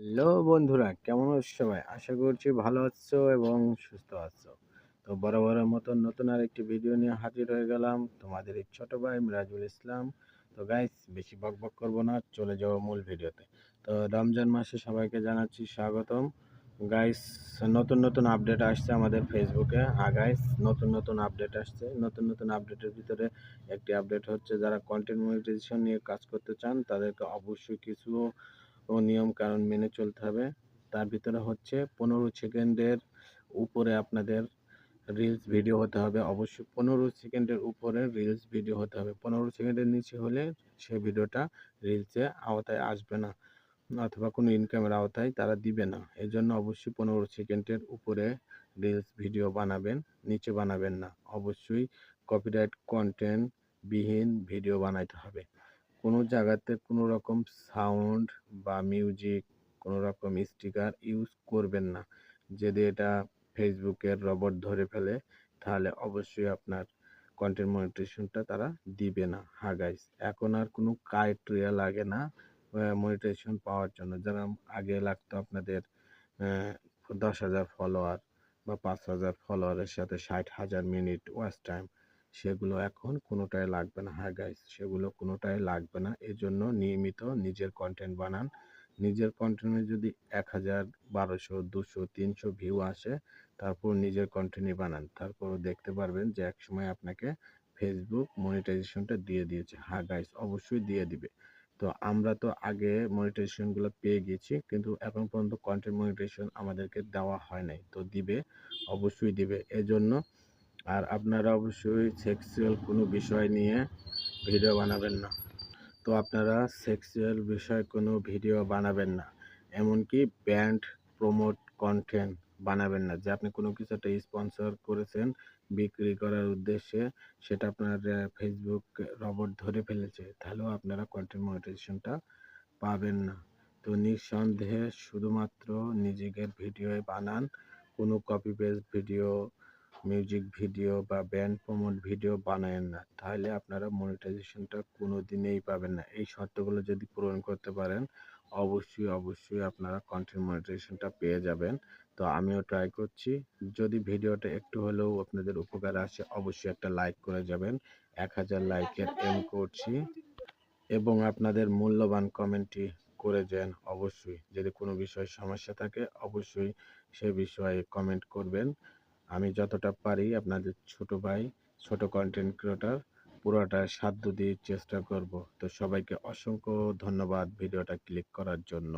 Hello বন্ধুরা, কেমন আছো সবাই? আশা করছি ভালো আছো এবং সুস্থ আছো। তো বরাবরের মতো নতুন আর একটি ভিডিও নিয়ে হাজির হয়ে গেলাম তোমাদের এই ছোট ভাই মিরাজুল ইসলাম। তো গাইস বেশি বক বক করব না, চলে যাব মূল ভিডিওতে তো। রমজান মাসে সবাইকে জানাচ্ছি স্বাগতম। গাইস নতুন নতুন আপডেট আসছে আমাদের ফেসবুকে হ্যাঁ গাইস নতুন নতুন আপডেট আসছে। নতুন নতুন আপডেটের ভিতরে একটি আপডেট হচ্ছে, যারা কন্টেন্ট মনিটাইজেশন নিয়ে কাজ করতে চান, তাদেরকে অবশ্যই কিছু ও নিয়ম কানুন মেনে চলতে হবে। তার ভিতরে হচ্ছে পনেরো সেকেন্ডের উপরে আপনাদের রিলস ভিডিও হতে হবে। অবশ্যই পনেরো সেকেন্ডের উপরে রিলস ভিডিও হতে হবে। পনেরো সেকেন্ডের নিচে হলে সে ভিডিওটা রিলসে আওতায় আসবে না অথবা কোনো ইনকামের আওতায় তারা দিবে না। এই জন্য অবশ্যই পনেরো সেকেন্ডের উপরে রিলস ভিডিও বানাবেন, নিচে বানাবেন না। অবশ্যই কপিরাইট কন্টেন্ট বিহীন ভিডিও বানাইতে হবে। কোনো জায়গাতে কোনো রকম সাউন্ড বা মিউজিক, কোনো রকম স্টিকার ইউজ করবেন না। যদি এটা ফেসবুকের রবট ধরে ফেলে, তাহলে অবশ্যই আপনার কন্টেন্ট মনিটাইজেশনটা তারা দিবে না। হ্যাঁ গাইস এখন আর কোনো ক্রাইটেরিয়া লাগে না মনিটাইজেশন পাওয়ার জন্য। যেরকম আগে লাগতো আপনাদের দশ হাজার ফলোয়ার বা পাঁচ হাজার ফলোয়ারের সাথে ষাট হাজার মিনিট ওয়াচ টাইম সেগুলো এখন কোনোটাই লাগবে না। হ্যাঁ গাইস সেগুলো কোনোটাই লাগবে না। এই জন্য নিয়মিত নিজের কন্টেন্ট বানান। নিজের কন্টেন্টে যদি এক হাজার, বারোশো, দুশো, তিনশো ভিউ আসে, তারপর নিজের কন্টেন্টই বানান। তারপর দেখতে পারবেন যে এক সময় আপনাকে ফেসবুক মনিটাইজেশনটা দিয়ে দিয়েছে। হ্যাঁ গাইস অবশ্যই দিয়ে দিবে। তো আমরা তো আগে মনিটাইজেশনগুলো পেয়ে গেছি, কিন্তু এখন পর্যন্ত কন্টেন্ট মনিটাইজেশন আমাদেরকে দেওয়া হয় নাই। তো দিবে, অবশ্যই দিবে। এজন্য আর আপনারা অবশ্যই সেক্সুয়াল কোনো বিষয় নিয়ে ভিডিও বানাবেন না। তো আপনারা সেক্সুয়াল বিষয় কোনো ভিডিও বানাবেন না। এমনকি ব্যান্ড প্রমোট কন্টেন্ট বানাবেন না। যে আপনি কোনো কিছু একটা স্পন্সর করেছেন বিক্রি করার উদ্দেশ্যে, সেটা আপনার ফেসবুক রবট ধরে ফেলেছে। তাহলেও আপনারা কন্টেন্ট মনিটাইজেশনটা পাবেন না। তো নিঃসন্দেহে শুধুমাত্র নিজেদের ভিডিও বানান, কোনো copy paste video music video বা ব্যান্ড প্রমোট ভিডিও বানায়েন না, তাহলে আপনারা মনিটাইজেশনটা কোনো দিনেই পাবেন না। এই শর্তগুলো যদি পূরণ করতে পারেন, অবশ্যই অবশ্যই আপনারা কন্টেন্ট মনিটাইজেশনটা পেয়ে যাবেন। তো আমিও ট্রাই করছি। যদি ভিডিওটা একটু হলেও আপনাদের উপকার আসে, অবশ্যই একটা লাইক করে যাবেন। এক হাজার লাইকের এম করছি। এবং আপনাদের মূল্যবান কমেন্টটি করে যান, অবশ্যই। যদি কোনো বিষয়ে সমস্যা থাকে, অবশ্যই সে বিষয়ে কমেন্ট করবেন। আমি যতটা পারি আপনাদের ছোট ভাই, ছোট কন্টেন্ট ক্রিয়েটার পুরোটা সাধ্য দিয়ে চেষ্টা করব। তো সবাইকে অসংখ্য ধন্যবাদ ভিডিওটা ক্লিক করার জন্য।